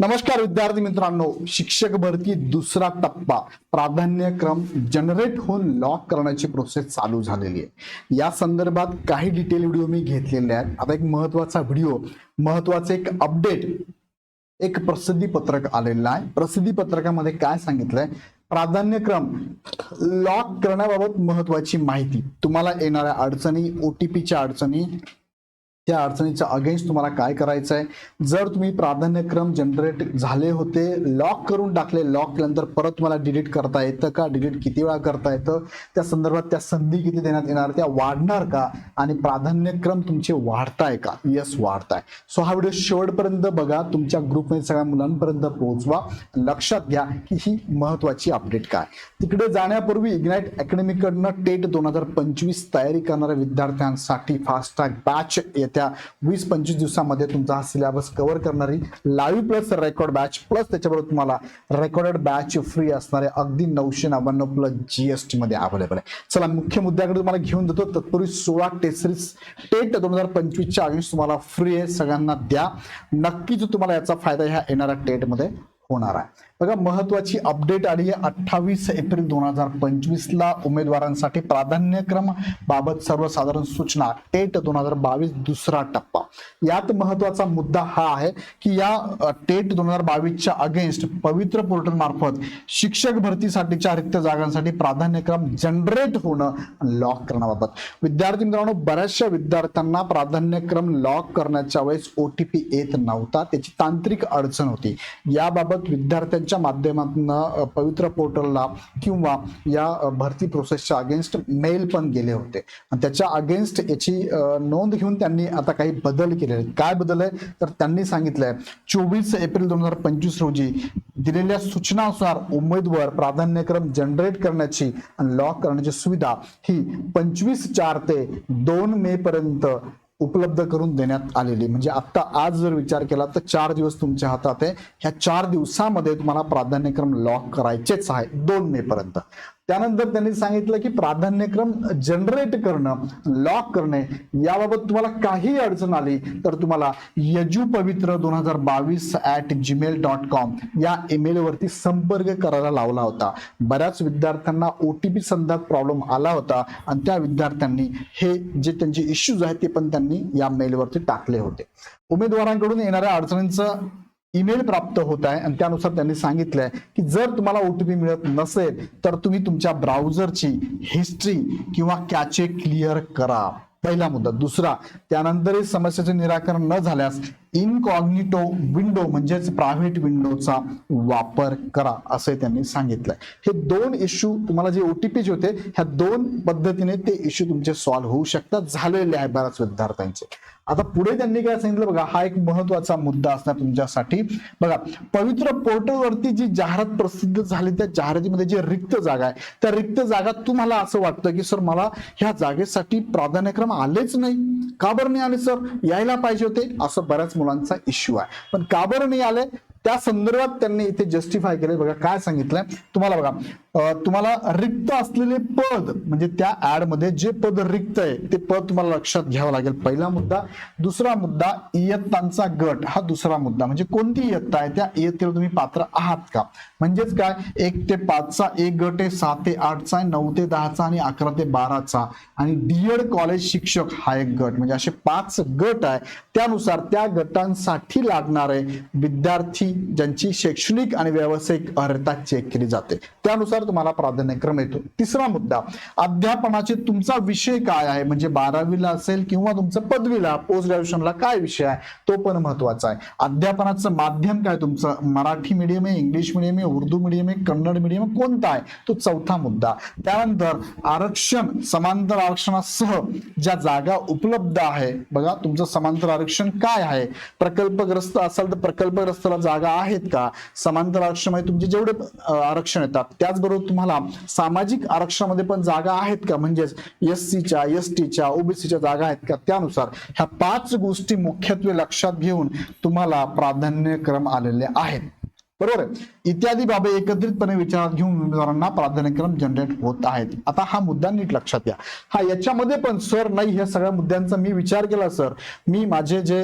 नमस्कार विद्यार्थी मित्रांनो शिक्षक भरती दुसरा टप्पा. प्राधान्यक्रम जनरेट होऊन लॉक करण्याची प्रोसेस चालू झालेली आहे. या संदर्भात काही डिटेल व्हिडिओ मी घेतलेले आहेत. आता एक महत्त्वाचा व्हिडिओ महत्वाचं एक अपडेट एक प्रसिद्धी पत्रक आलेलं आहे. प्रसिद्धी पत्रकामध्ये काय सांगितलंय? प्राधान्यक्रम लॉक करण्याबाबत महत्वाची माहिती. तुम्हाला येणाऱ्या अडचणी ओटीपीच्या अडचणी त्या अडचणीच्या अगेन्स्ट तुम्हाला काय करायचं आहे जर तुम्ही प्राधान्यक्रम जनरेट झाले होते लॉक करून टाकले लॉक केल्यानंतर परत तुम्हाला डिलीट करता येतं का? डिलीट किती वेळा करता येतं? त्या संदर्भात त्या संधी किती देण्यात येणार? त्या वाढणार का? आणि प्राधान्यक्रम तुमचे वाढताय का? यस वाढताय. सो हा व्हिडिओ शेवटपर्यंत बघा. तुमच्या ग्रुपमध्ये सगळ्या मुलांपर्यंत पोहोचवा. लक्षात घ्या की ही महत्वाची अपडेट काय? तिकडे जाण्यापूर्वी इग्नाइट अकॅडमीकडनं टेट दोन हजार पंचवीस तयारी करणाऱ्या विद्यार्थ्यांसाठी फास्टॅग बॅच त्या वीस पंचवीस दिवसामध्ये तुमचा हा सिलेबस कव्हर करणारी live plus record batch plus त्याच्याबरोबर तुम्हाला रेकॉर्डेड बॅच फ्री असणारे अगदी नऊशे नव्याण्णव प्लस जीएसटी मध्ये अवेलेबल आहे. चला मुख्य मुद्द्याकडे तुम्हाला घेऊन देतो तत्पूर्वी सोळा टेसरीस टेट दोन हजार पंचवीसच्या आयुष तुम्हाला फ्री आहे. सगळ्यांना द्या. नक्कीच तुम्हाला याचा फायदा ह्या येणाऱ्या टेटमध्ये होणार आहे. बघा महत्वाची अपडेट आली आहे अठ्ठावीस एप्रिल दोन हजार पंचवीसला उमेदवारांसाठी प्राधान्यक्रम बाबत सर्वसाधारण सूचना. टेट दोन हजार बावीस दुसरा टप्पा. यात महत्त्वाचा मुद्दा हा आहे की या टेट दोन हजार बावीसच्या अगेन्स्ट पवित्र पोर्टल मार्फत शिक्षक भरतीसाठीच्या रिक्त जागांसाठी प्राधान्यक्रम जनरेट होणं लॉक करण्याबाबत. विद्यार्थी मित्रांनो बऱ्याचशा विद्यार्थ्यांना प्राधान्यक्रम लॉक करण्याच्या वेळेस ओटीपी येत नव्हता. त्याची तांत्रिक अडचण होती. याबाबत विद्यार्थ्यांच्या माध्यमातून पवित्र पोर्टलला किंवा या भरती प्रोसेसच्या अगेन्स्ट मेल पण गेले होते. आणि त्याच्या अगेन्स्ट याची नोंद घेऊन त्यांनी आता काही बदल केले काय बदल आहे तर त्यांनी सांगितलंय चोवीस एप्रिल दोन हजार पंचवीस रोजी दिलेल्या सूचनानुसार उमेदवार प्राधान्यक्रम जनरेट करण्याची आणि लॉक करण्याची सुविधा ही पंचवीस चार ते दोन मे पर्यंत उपलब्ध करून देण्यात आलेली. म्हणजे आता आज जर विचार केला तर चार दिवस तुमच्या हातात आहे. ह्या चार दिवसामध्ये तुम्हाला प्राधान्यक्रम लॉक करायचेच आहे. दोन मे पर्यंत. त्यानंतर त्यांनी सांगितलं की प्राधान्यक्रम जनरेट करणं लॉक करणे याबाबत तुम्हाला काही अडचण आली तर तुम्हाला यजू पवित्र दोन हजार बावीस ऍट जीमेल डॉट कॉम या ईमेलवरती संपर्क करायला लावला होता. बऱ्याच विद्यार्थ्यांना ओ टी पी संदर्भात प्रॉब्लेम आला होता आणि त्या विद्यार्थ्यांनी हे जे त्यांचे इश्यूज आहेत ते पण त्यांनी या मेलवरती टाकले होते. उमेदवारांकडून येणाऱ्या अडचणींचं ईमेल प्राप्त होत आहे आणि त्यानुसार त्यांनी सांगितलंय की जर तुम्हाला ओटीपी मिळत नसेल तर तुम्ही तुमच्या ब्राउझरची हिस्ट्री किंवा कॅचे क्लिअर करा. पहिला मुद्दा. दुसरा त्यानंतरही समस्येचे निराकरण न झाल्यास इनकॉग्निटो विंडो म्हणजेच प्रायव्हेट विंडोचा वापर करा असे त्यांनी सांगितलंय. हे दोन इश्यू तुम्हाला जे ओटीपी होते ह्या दोन पद्धतीने ते इश्यू तुमचे सॉल्व्ह होऊ शकतात झालेले आहे बऱ्याच विद्यार्थ्यांचे. आता पुढे त्यांनी काय सांगितलं बघा हा एक महत्त्वाचा मुद्दा असणार तुमच्यासाठी. बघा पवित्र पोर्टलवरती जी जाहिरात प्रसिद्ध झाली त्या जाहिरातीमध्ये जे रिक्त जागा आहे त्या रिक्त जागा तुम्हाला असं वाटतं की सर मला ह्या जागेसाठी प्राधान्यक्रम आलेच नाही. का बरं नाही आले सर यायला पाहिजे होते? असं बऱ्याच मुलांचा इश्यू आहे. पण का बरं नाही आले त्या संदर्भात त्यांनी इथे जस्टिफाय केले बघा काय सांगितलंय? तुम्हाला बघा. तुम्हाला रिक्त असलेले पद म्हणजे त्या ऍडमध्ये जे पद रिक्त आहे ते पद तुम्हाला लक्षात घ्यावं लागेल. पहिला मुद्दा. दुसरा मुद्दा इयत्तांचा गट. हा दुसरा मुद्दा. म्हणजे कोणती इयत्ता आहे? त्या इयत्तेला तुम्ही पात्र आहात का? म्हणजेच काय? एक ते पाचचा एक गट आहे सात ते आठचा आहे नऊ ते दहाचा आणि अकरा ते बाराचा. आणि डीएड कॉलेज शिक्षक हा एक गट. म्हणजे असे पाच गट आहे. त्यानुसार त्या गटांसाठी लागणारे विद्यार्थी ज्यांची शैक्षणिक आणि व्यावसायिक अर्हता चेक केली जाते. त्यानुसार तुम्हाला प्राधान्यक्रम येतो तिसरा मुद्दा अध्यापनाचे तुमचा विषय काय आहे? म्हणजे बारावीला असेल किंवा तुमचं पदवीला पोस्ट ग्रॅज्युएशनला काय विषय आहे? तो पण महत्त्वाचा आहे. अध्यापनाचं माध्यम काय तुमचं? मराठी मीडियम आहे इंग्लिश मीडियम आहे उर्दू मीडियम आहे कन्नड मीडियम कोणता आहे? तो चौथा मुद्दा. त्यानंतर आरक्षण समांतर आरक्षणासह ज्या जागा उपलब्ध आहे बघा तुमचं समांतर आरक्षण काय आहे? प्रकल्पग्रस्त असाल तर प्रकल्पग्रस्तला जागा आहेत का? समांतर आरक्षण म्हणजे तुमचे जेवढे आरक्षण येतात त्याचबरोबर तुम्हाला सामाजिक आरक्षणामध्ये पण जागा आहेत का? म्हणजेच एस सीच्या एस टीच्या ओबीसीच्या जागा आहेत का? त्यानुसार ह्या पाच गोष्टी मुख्यत्वे लक्षात घेऊन तुम्हाला प्राधान्यक्रम आलेले आहेत. बरोबर आहे. इत्यादी बाबी एकत्रितपणे विचारात घेऊन उमेदवारांना प्राधान्यक्रम जनरेट होत आहेत. आता हा मुद्दा नीट लक्षात घ्या. हा याच्यामध्ये पण सर नाही ह्या सगळ्या मुद्द्यांचा मी विचार केला सर. मी माझे जे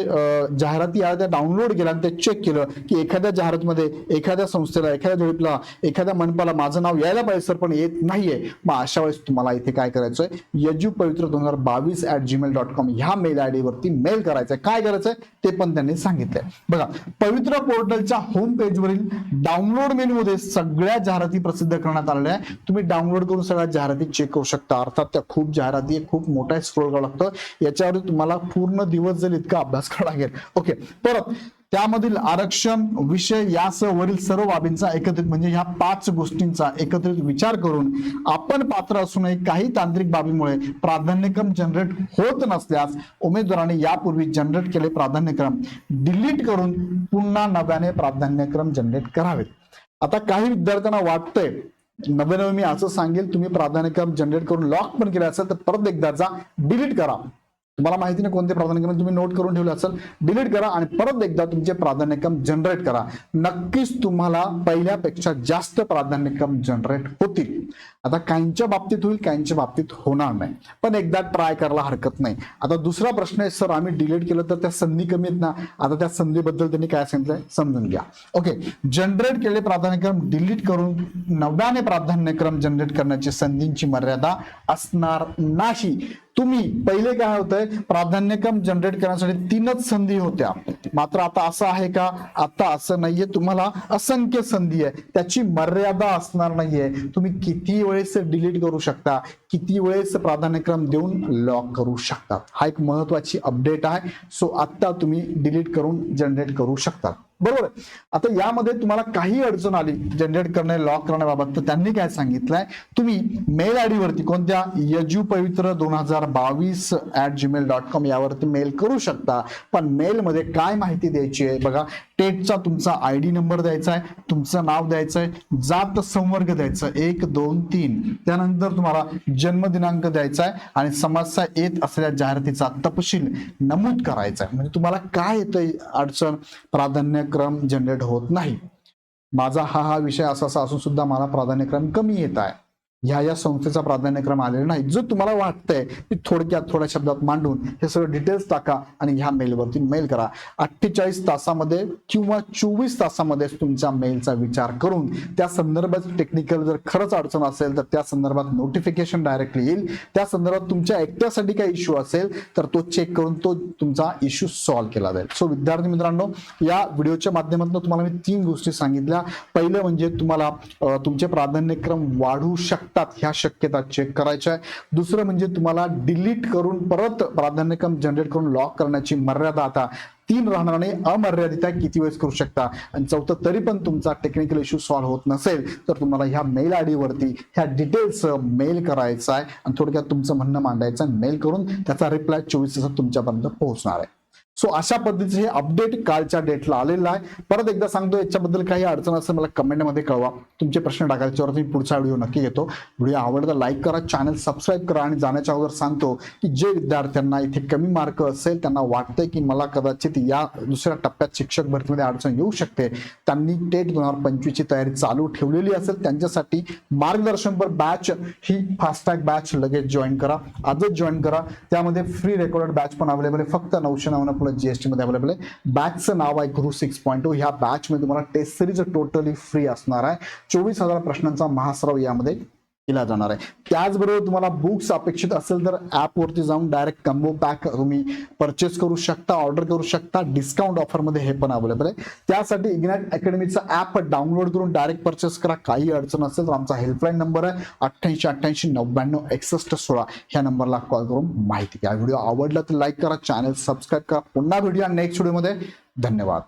जाहिराती आहेत त्या डाउनलोड केल्या आणि ते चेक केलं की एखाद्या जाहिरातीमध्ये एखाद्या संस्थेला एखाद्या जोडीला एखाद्या मनपाला माझं नाव यायला पाहिजे सर पण येत नाहीये. मग अशा वेळेस तुम्हाला इथे काय करायचंय? यजू पवित्र दोन हजार बावीस ऍट जीमेल डॉट कॉम ह्या मेल आय डी वरती मेल करायचंय. काय करायचंय? ते पण त्यांनी सांगितलंय. बघा पवित्र पोर्टलच्या होम पेजवरील डाउनलोड मेन्यूमध्ये मध्ये सगळ्या जाहिराती प्रसिद्ध करण्यात आलेल्या आहे तुम्ही डाउनलोड करून सगळ्या जाहिराती चेक करू शकता. अर्थात त्या खूप जाहिराती खूप मोठा स्क्रोल करावं लागतं. याच्यावर तुम्हाला पूर्ण दिवस जर इतका अभ्यास करावा लागेल. ओके परत त्यामधील आरक्षण विषय यासह वरील सर्व बाबींचा एकत्रित म्हणजे ह्या पाच गोष्टींचा एकत्रित विचार करून आपण पात्र असूनही काही तांत्रिक बाबीमुळे प्राधान्यक्रम जनरेट होत नसल्यास उमेदवाराने यापूर्वी जनरेट केले प्राधान्यक्रम डिलीट करून पुन्हा नव्याने प्राधान्यक्रम जनरेट करावेत. आता काही विद्यार्थ्यांना वाटतंय नवे नवे मी असं सांगेल तुम्ही प्राधान्यक्रम जनरेट करून लॉक पण केले असेल तर परत एकदा जा डिलीट करा. तुम्हाला माहिती नाही कोणते प्राधान्यक्रम म्हणजे तुम्ही नोट करून ठेवले असेल डिलीट करा आणि परत एकदा तुमचे प्राधान्यक्रम जनरेट करा. नक्कीच तुम्हाला पहिल्यापेक्षा जास्त प्राधान्यक्रम जनरेट होतील. आता काहींच्या बाबतीत होईल काहींच्या बाबतीत होणार नाही. पण एकदा ट्राय करायला हरकत नाही. आता दुसरा प्रश्न आहे सर आम्ही डिलीट केलं तर त्या संधी कमी आहेत ना? आता त्या संधीबद्दल त्यांनी काय सांगितलंय? समजून घ्या. ओके जनरेट केलेले प्राधान्यक्रम डिलीट करून नव्याने प्राधान्यक्रम जनरेट करण्याची संधींची मर्यादा असणार नाही. तुम्ही पहिले काय होतंय प्राधान्यक्रम जनरेट करण्यासाठी तीनच संधी होत्या. मात्र आता असं आहे का? आता असं नाहीये. तुम्हाला असंख्य संधी आहे. त्याची मर्यादा असणार नाहीये. तुम्ही किती वेळेस डिलीट करू शकता? किती वेळेस प्राधान्यक्रम देऊन लॉक करू शकता? हा एक महत्वाची अपडेट आहे. सो आता तुम्ही डिलीट करून जनरेट करू शकता. बरोबर आता यामध्ये तुम्हाला काही अडचण आली जनरेट करणे लॉक करण्याबाबत तर त्यांनी काय सांगितलंय? तुम्ही मेल आयडी वरती कोणत्या यजू पवित्र दोन हजार बावीस ऍट जीमेल डॉट कॉम यावरती मेल करू शकता. पण मेल मध्ये काय माहिती द्यायची आहे? बघा टेटचा तुमचा आय डी नंबर द्यायचा आहे तुमचं नाव द्यायचं आहे जात संवर्ग द्यायचं एक दोन तीन. त्यानंतर तुम्हाला जन्मदिनांक द्यायचा आहे आणि समस्या येत असलेल्या जाहिरातीचा तपशील नमूद करायचा आहे. म्हणजे तुम्हाला काय येतं अडचण प्राधान्यक्रम जनरेट होत नाही. माझा हा हा विषय असा असा असून सुद्धा मला प्राधान्यक्रम कमी येत आहे. ह्या या संस्थेचा प्राधान्यक्रम आलेला नाही. जो तुम्हाला वाटतंय की थोडक्यात थोड्या शब्दात मांडून हे सगळं डिटेल्स टाका आणि ह्या मेलवरती मेल करा. अठ्ठेचाळीस तासामध्ये किंवा चोवीस तासामध्ये तुमच्या मेलचा विचार करून त्या संदर्भात टेक्निकल जर खरंच अडचण असेल तर त्या संदर्भात नोटिफिकेशन डायरेक्टली येईल. त्या संदर्भात तुमच्या एकट्यासाठी काही इश्यू असेल तर तो चेक करून तो तुमचा इश्यू सॉल्व्ह केला जाईल. सो विद्यार्थी मित्रांनो या व्हिडिओच्या माध्यमातून तुम्हाला मी तीन गोष्टी सांगितल्या. पहिलं म्हणजे तुम्हाला तुमचे प्राधान्यक्रम वाढू शकतात. ह्या शक्यता चेक करायच्या आहे दुसरं म्हणजे तुम्हाला डिलीट करून परत प्राधान्यक्रम जनरेट करून लॉक करण्याची मर्यादा आता तीन राहणार नाही अमर्यादित आहे किती वेळेस करू शकता? आणि चौथं तरी पण तुमचा टेक्निकल इश्यू सॉल्व्ह होत नसेल तर तुम्हाला ह्या मेल आय डीवरती ह्या डिटेल्स मेल करायचा आहे. आणि थोडक्यात तुमचं म्हणणं मांडायचं आहे मेल करून त्याचा रिप्लाय चोवीस तासात तुमच्यापर्यंत पोहोचणार आहे. सो अशा पद्धतीचे हे अपडेट कालच्या डेटला आलेलं आहे. परत एकदा सांगतो याच्याबद्दल काही अडचण असेल मला कमेंटमध्ये कळवा. तुमचे प्रश्न टाका त्याच्यावरती मी पुढचा व्हिडिओ नक्की घेतो. व्हिडिओ आवडता लाईक करा चॅनल सबस्क्राईब करा आणि जाण्याच्या अगोदर सांगतो की जे विद्यार्थ्यांना इथे कमी मार्क असेल त्यांना वाटतंय की मला कदाचित या दुसऱ्या टप्प्यात शिक्षक भरतीमध्ये अडचण येऊ शकते. त्यांनी टेट दोन हजार पंचवीसची तयारी चालू ठेवलेली असेल त्यांच्यासाठी मार्गदर्शनपर बॅच ही फास्टॅग बॅच लगेच जॉईन करा. आजच जॉईन करा. त्यामध्ये फ्री रेकॉर्डेड बॅच पण अवेलेबल आहे. फक्त नऊशे नव्याण्णव प्लस जीएसटी मध्ये अवेलेबल आहे. बॅचचं नाव आहे गुरु सिक्स पॉईंट टू ह्या बॅचमध्ये तुम्हाला टेस्ट सिरीज टोटली फ्री असणार आहे. चोवीस हजार प्रश्नांचा महासराव यामध्ये केला जाणार आहे. त्याचबरोबर तुम्हाला बुक्स अपेक्षित असेल तर ॲपवरती जाऊन डायरेक्ट कम्बो पॅक तुम्ही परचेस करू शकता ऑर्डर करू शकता. डिस्काउंट ऑफरमध्ये हे पण अवेलेबल आहे. त्यासाठी इग्नाइट अकॅडमीचा ॲप डाउनलोड करून डायरेक्ट परचेस करा. काही अडचण असेल तर आमचा हेल्पलाईन नंबर आहे अठ्ठ्याऐंशी अठ्ठ्याऐंशी नव्याण्णव एकसष्ट सोळा ह्या नंबरला कॉल करून माहिती घ्या. व्हिडिओ आवडला तर लाईक करा चॅनल सबस्क्राईब करा. पुन्हा व्हिडिओ नेक्स्ट व्हिडिओमध्ये धन्यवाद.